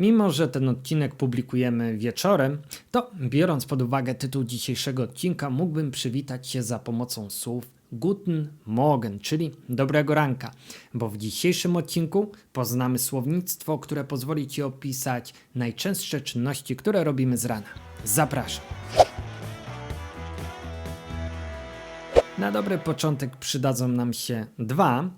Mimo, że ten odcinek publikujemy wieczorem, to biorąc pod uwagę tytuł dzisiejszego odcinka, mógłbym przywitać się za pomocą słów Guten Morgen, czyli dobrego ranka, bo w dzisiejszym odcinku poznamy słownictwo, które pozwoli Ci opisać najczęstsze czynności, które robimy z rana. Zapraszam. Na dobry początek przydadzą nam się dwa,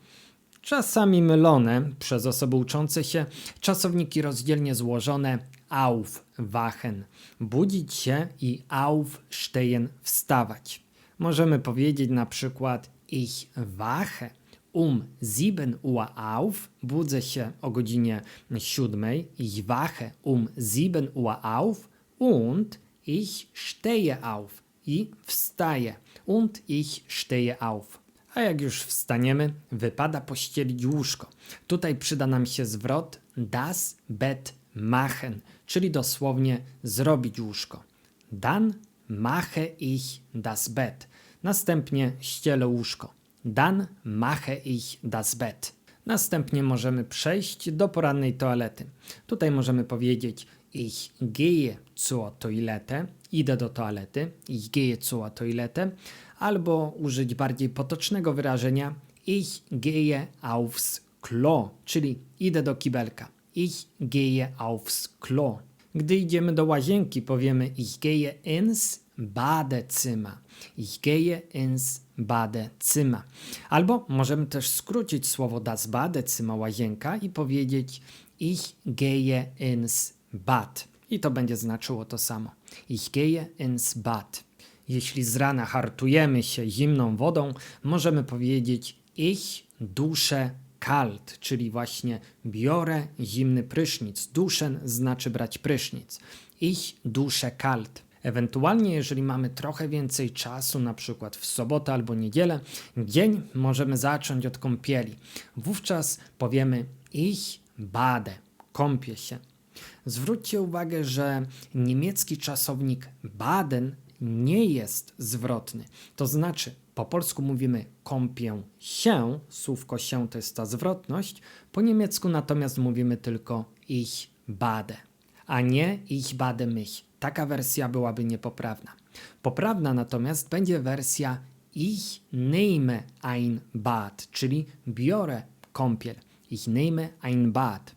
czasami mylone przez osoby uczące się, czasowniki rozdzielnie złożone aufwachen, budzić się i aufstehen, wstawać. Możemy powiedzieć na przykład ich wache. Um 7 Uhr auf, budzę się o godzinie 7, ich wache. Um 7 Uhr auf und ich stehe auf i wstaję. Und ich stehe auf. A jak już wstaniemy, wypada pościelić łóżko. Tutaj przyda nam się zwrot das Bett machen, czyli dosłownie zrobić łóżko. Dan mache ich das Bett. Następnie ścielę łóżko. Dan mache ich das Bett. Następnie możemy przejść do porannej toalety. Tutaj możemy powiedzieć ich gehe zur Toilette, idę do toalety, ich gehe zur Toilette, albo użyć bardziej potocznego wyrażenia ich gehe aufs Klo, czyli idę do kibelka. Ich gehe aufs Klo. Gdy idziemy do łazienki, powiemy ich gehe ins Badezimmer. Ich gehe ins Badezimmer. Albo możemy też skrócić słowo das Badezimmer, łazienka i powiedzieć ich gehe ins Bad. I to będzie znaczyło to samo. Ich gehe ins Bad. Jeśli z rana hartujemy się zimną wodą, możemy powiedzieć ich duszę kalt, czyli właśnie biorę zimny prysznic. Duschen znaczy brać prysznic. Ich duszę kalt. Ewentualnie, jeżeli mamy trochę więcej czasu, na przykład w sobotę albo niedzielę, dzień możemy zacząć od kąpieli. Wówczas powiemy ich bade, kąpię się. Zwróćcie uwagę, że niemiecki czasownik baden nie jest zwrotny. To znaczy, po polsku mówimy kąpię się, słówko się to jest ta zwrotność, po niemiecku natomiast mówimy tylko ich bade, a nie ich bade mich. Taka wersja byłaby niepoprawna. Poprawna natomiast będzie wersja ich nehme ein Bad, czyli biorę kąpiel. Ich nehme ein Bad.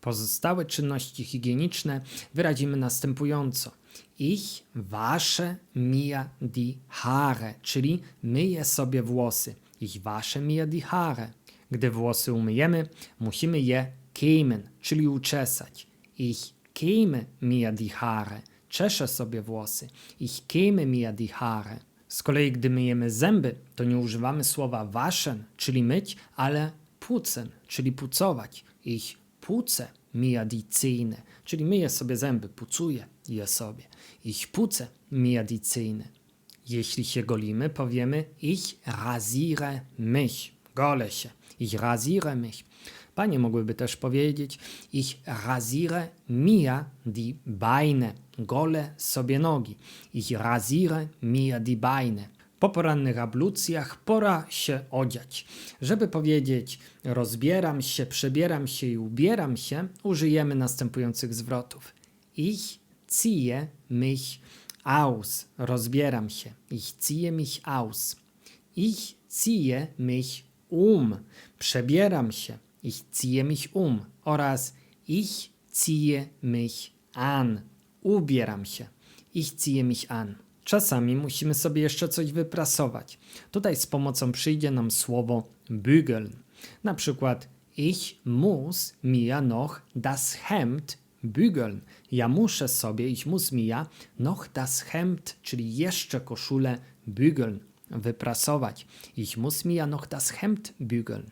Pozostałe czynności higieniczne wyrazimy następująco. Ich wasche mir die Haare, czyli myję sobie włosy. Ich wasche mir die Haare. Gdy włosy umyjemy, musimy je kämen, czyli uczesać. Ich käme mir die Haare. Czeszę sobie włosy. Ich käme mir die Haare. Z kolei, gdy myjemy zęby, to nie używamy słowa waschen, czyli myć, ale pucen, czyli pucować. Ich puce mir die Zähne, czyli myję sobie zęby, pucuję je sobie. Ich puce Zähne. Jeśli się golimy, powiemy ich rasiere mich. Golę się. Ich rasiere mich. Panie mogłyby też powiedzieć ich rasiere mir die Beine. Gole sobie nogi. Ich rasiere mir die Beine. Po porannych ablucjach pora się odziać. Żeby powiedzieć rozbieram się, przebieram się i ubieram się, użyjemy następujących zwrotów. Ich ziehe mich aus. Rozbieram się. Ich ziehe mich aus. Ich ziehe mich um. Przebieram się. Ich ziehe mich um. Oraz ich ziehe mich an. Ubieram się. Ich ziehe mich an. Czasami musimy sobie jeszcze coś wyprasować. Tutaj z pomocą przyjdzie nam słowo bügeln. Na przykład ich muss mir noch das Hemd bügeln. Ja muszę sobie, ich muss mir noch das Hemd, czyli jeszcze koszulę bügeln, wyprasować. Ich muss mir noch das Hemd bügeln.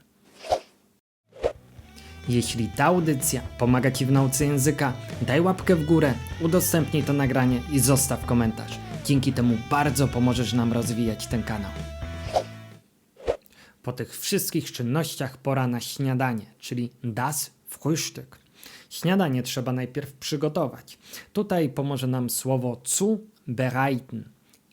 Jeśli ta audycja pomaga Ci w nauce języka, daj łapkę w górę, udostępnij to nagranie i zostaw komentarz. Dzięki temu bardzo pomożesz nam rozwijać ten kanał. Po tych wszystkich czynnościach pora na śniadanie, czyli das Frühstück. Śniadanie trzeba najpierw przygotować. Tutaj pomoże nam słowo zu bereiten.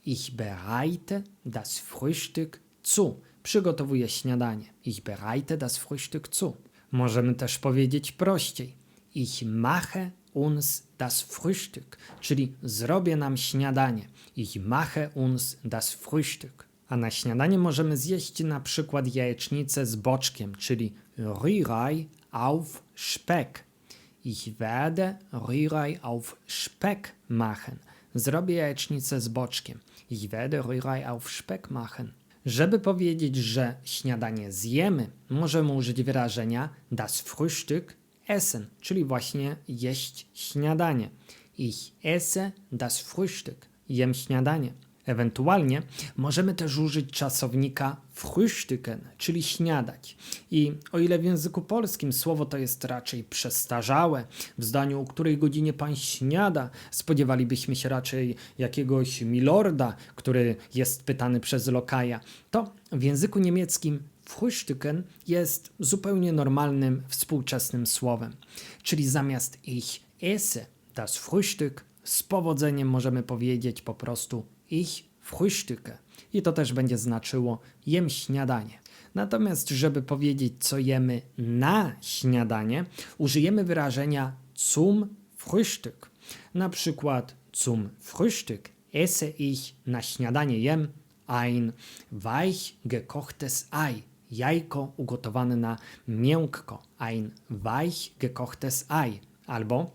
Ich bereite das Frühstück zu. Przygotowuję śniadanie. Ich bereite das Frühstück zu. Możemy też powiedzieć prościej. Ich mache uns das Frühstück, czyli zrobię nam śniadanie. Ich mache uns das Frühstück. A na śniadanie możemy zjeść na przykład jajecznicę z boczkiem, czyli Rührei auf Speck. Ich werde Rührei auf Speck machen. Zrobię jajecznicę z boczkiem. Ich werde Rührei auf Speck machen. Żeby powiedzieć, że śniadanie zjemy, możemy użyć wyrażenia das Frühstück essen, czyli właśnie jeść śniadanie. Ich esse das Frühstück. Jem śniadanie. Ewentualnie możemy też użyć czasownika frühstücken, czyli śniadać. I o ile w języku polskim słowo to jest raczej przestarzałe, w zdaniu o której godzinie pan śniada, spodziewalibyśmy się raczej jakiegoś milorda, który jest pytany przez lokaja, to w języku niemieckim frühstücken jest zupełnie normalnym, współczesnym słowem. Czyli zamiast ich esse das Frühstück, z powodzeniem możemy powiedzieć po prostu ich frühstücke. I to też będzie znaczyło jem śniadanie. Natomiast, żeby powiedzieć, co jemy na śniadanie, użyjemy wyrażenia zum Frühstück. Na przykład zum Frühstück esse ich na śniadanie jem ein weich gekochtes Ei. Jajko ugotowane na miękko. Ein weich gekochtes Ei. Albo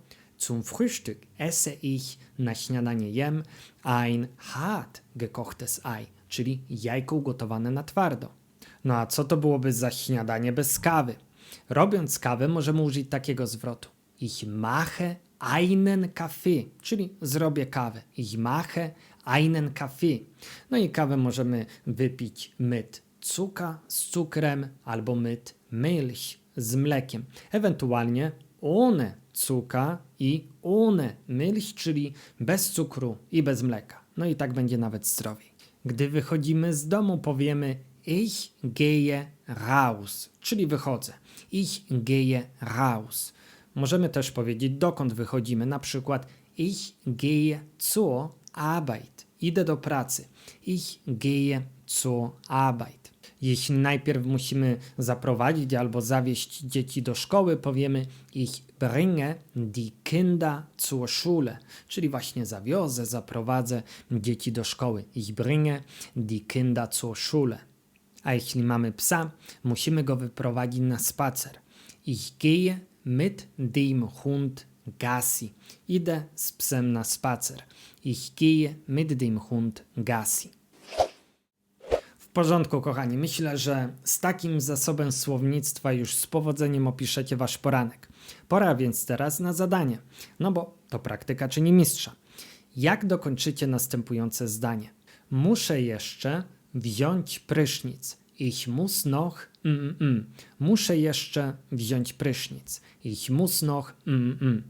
zum Frühstück esse ich na śniadanie jem ein hart gekochtes Ei, czyli jajko ugotowane na twardo. No a co to byłoby za śniadanie bez kawy? Robiąc kawę możemy użyć takiego zwrotu. Ich mache einen Kaffee, czyli zrobię kawę. Ich mache einen Kaffee. No i kawę możemy wypić myt cuka z cukrem albo myt milch z mlekiem. Ewentualnie ohne cuka i ohne milch, czyli bez cukru i bez mleka. No i tak będzie nawet zdrowiej. Gdy wychodzimy z domu, powiemy ich gehe raus, czyli wychodzę. Ich gehe raus. Możemy też powiedzieć, dokąd wychodzimy, na przykład ich gehe zur Arbeit. Idę do pracy. Ich gehe zur Arbeit. Jeśli najpierw musimy zaprowadzić albo zawieźć dzieci do szkoły, powiemy ich bringe die Kinder zur Schule, czyli właśnie zawiozę, zaprowadzę dzieci do szkoły. Ich bringe die Kinder zur Schule. A jeśli mamy psa, musimy go wyprowadzić na spacer. Ich gehe mit dem Hund Gassi. Idę z psem na spacer. Ich gehe mit dem Hund Gassi. Porządku, kochani. Myślę, że z takim zasobem słownictwa już z powodzeniem opiszecie wasz poranek. Pora więc teraz na zadanie. No bo to praktyka czyni mistrza. Jak dokończycie następujące zdanie? Muszę jeszcze wziąć prysznic. Ich muss noch mm, mm. Muszę jeszcze wziąć prysznic. Ich muss noch mm, mm.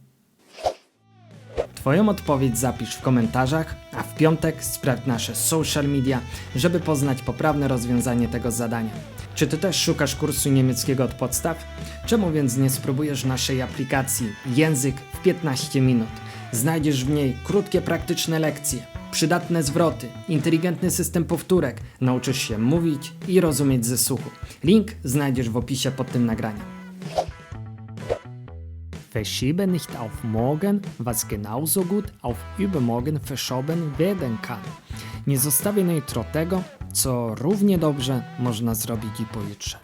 Twoją odpowiedź zapisz w komentarzach, a w piątek sprawdź nasze social media, żeby poznać poprawne rozwiązanie tego zadania. Czy ty też szukasz kursu niemieckiego od podstaw? Czemu więc nie spróbujesz naszej aplikacji Język w 15 minut? Znajdziesz w niej krótkie, praktyczne lekcje, przydatne zwroty, inteligentny system powtórek, nauczysz się mówić i rozumieć ze słuchu. Link znajdziesz w opisie pod tym nagraniem. Verschiebe nicht auf morgen, was genauso gut auf übermorgen verschoben werden kann. Nie zostawię jutro tego, co równie dobrze można zrobić i pojutrze.